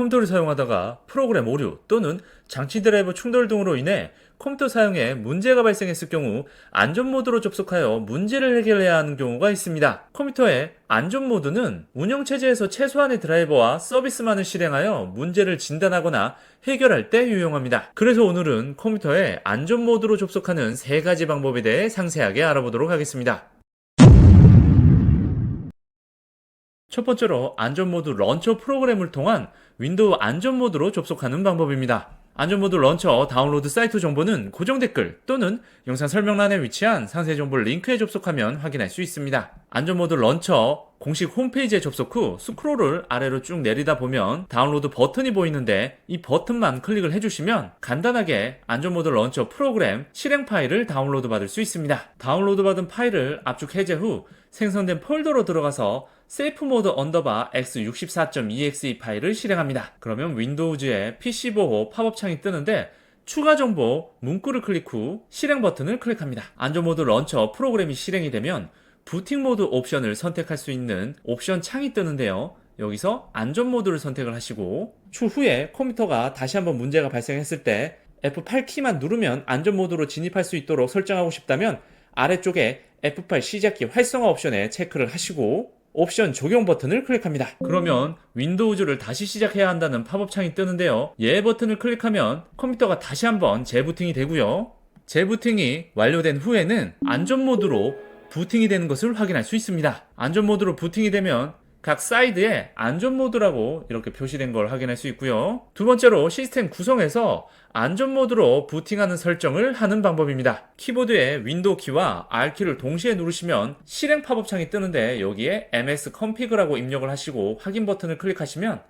컴퓨터를 사용하다가 프로그램 오류 또는 장치 드라이버 충돌 등으로 인해 컴퓨터 사용에 문제가 발생했을 경우 안전 모드로 접속하여 문제를 해결해야 하는 경우가 있습니다. 컴퓨터의 안전 모드는 운영 체제에서 최소한의 드라이버와 서비스만을 실행하여 문제를 진단하거나 해결할 때 유용합니다. 그래서 오늘은 컴퓨터의 안전 모드로 접속하는 세 가지 방법에 대해 상세하게 알아보도록 하겠습니다. 첫 번째로 안전모드 런처 프로그램을 통한 윈도우 안전모드로 접속하는 방법입니다. 안전모드 런처 다운로드 사이트 정보는 고정 댓글 또는 영상 설명란에 위치한 상세 정보 링크에 접속하면 확인할 수 있습니다. 안전모드 런처 공식 홈페이지에 접속 후 스크롤을 아래로 쭉 내리다 보면 다운로드 버튼이 보이는데 이 버튼만 클릭을 해주시면 간단하게 안전모드 런처 프로그램 실행 파일을 다운로드 받을 수 있습니다. 다운로드 받은 파일을 압축 해제 후 생성된 폴더로 들어가서 세이프 모드 언더바 x64.exe 파일을 실행합니다. 그러면 윈도우즈의 PC 보호 팝업 창이 뜨는데 추가 정보 문구를 클릭 후 실행 버튼을 클릭합니다. 안전 모드 런처 프로그램이 실행이 되면 부팅 모드 옵션을 선택할 수 있는 옵션 창이 뜨는데요. 여기서 안전 모드를 선택을 하시고 추후에 컴퓨터가 다시 한번 문제가 발생했을 때 F8 키만 누르면 안전 모드로 진입할 수 있도록 설정하고 싶다면 아래쪽에 F8 시작키 활성화 옵션에 체크를 하시고 옵션 적용 버튼을 클릭합니다. 그러면 윈도우즈를 다시 시작해야 한다는 팝업 창이 뜨는데요. 얘 버튼을 클릭하면 컴퓨터가 다시 한번 재부팅이 되고요. 재부팅이 완료된 후에는 안전 모드로 부팅이 되는 것을 확인할 수 있습니다. 안전 모드로 부팅이 되면 각 사이드에 안전 모드라고 이렇게 표시된 걸 확인할 수 있고요. 두 번째로 시스템 구성에서 안전 모드로 부팅하는 설정을 하는 방법입니다. 키보드에 윈도우 키와 R 키를 동시에 누르시면 실행 팝업 창이 뜨는데 여기에 ms config라고 입력을 하시고 확인 버튼을 클릭하시면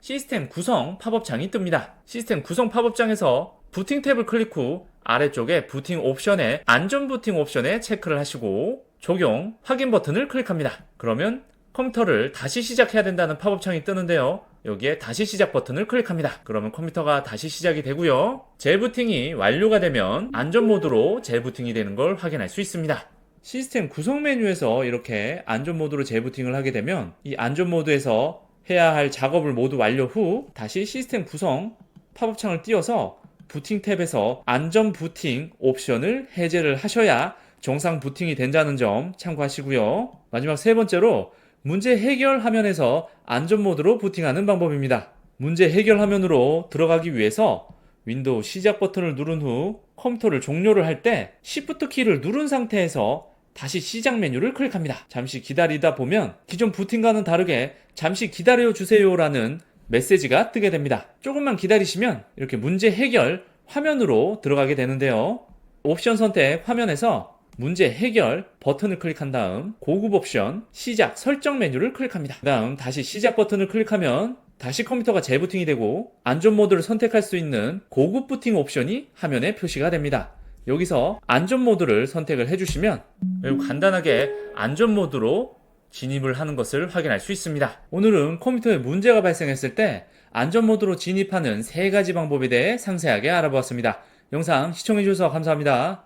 시스템 구성 팝업 창이 뜹니다. 시스템 구성 팝업 창에서 부팅 탭을 클릭 후 아래쪽에 부팅 옵션에 안전 부팅 옵션에 체크를 하시고 적용 확인 버튼을 클릭합니다. 그러면 컴퓨터를 다시 시작해야 된다는 팝업 창이 뜨는데요. 여기에 다시 시작 버튼을 클릭합니다. 그러면 컴퓨터가 다시 시작이 되고요. 재부팅이 완료가 되면 안전 모드로 재부팅이 되는 걸 확인할 수 있습니다. 시스템 구성 메뉴에서 이렇게 안전 모드로 재부팅을 하게 되면 이 안전 모드에서 해야 할 작업을 모두 완료 후 다시 시스템 구성 팝업 창을 띄워서 부팅 탭에서 안전 부팅 옵션을 해제를 하셔야 정상 부팅이 된다는 점 참고하시고요. 마지막 세 번째로 문제 해결 화면에서 안전 모드로 부팅하는 방법입니다. 문제 해결 화면으로 들어가기 위해서 윈도우 시작 버튼을 누른 후 컴퓨터를 종료를 할 때 Shift 키를 누른 상태에서 다시 시작 메뉴를 클릭합니다. 잠시 기다리다 보면 기존 부팅과는 다르게 잠시 기다려 주세요라는 메시지가 뜨게 됩니다. 조금만 기다리시면 이렇게 문제 해결 화면으로 들어가게 되는데요. 옵션 선택 화면에서 문제 해결 버튼을 클릭한 다음 고급 옵션 시작 설정 메뉴를 클릭합니다. 그 다음 다시 시작 버튼을 클릭하면 다시 컴퓨터가 재부팅이 되고 안전 모드를 선택할 수 있는 고급 부팅 옵션이 화면에 표시가 됩니다. 여기서 안전 모드를 선택을 해주시면 매우 간단하게 안전 모드로 진입을 하는 것을 확인할 수 있습니다. 오늘은 컴퓨터에 문제가 발생했을 때 안전 모드로 진입하는 세 가지 방법에 대해 상세하게 알아보았습니다. 영상 시청해주셔서 감사합니다.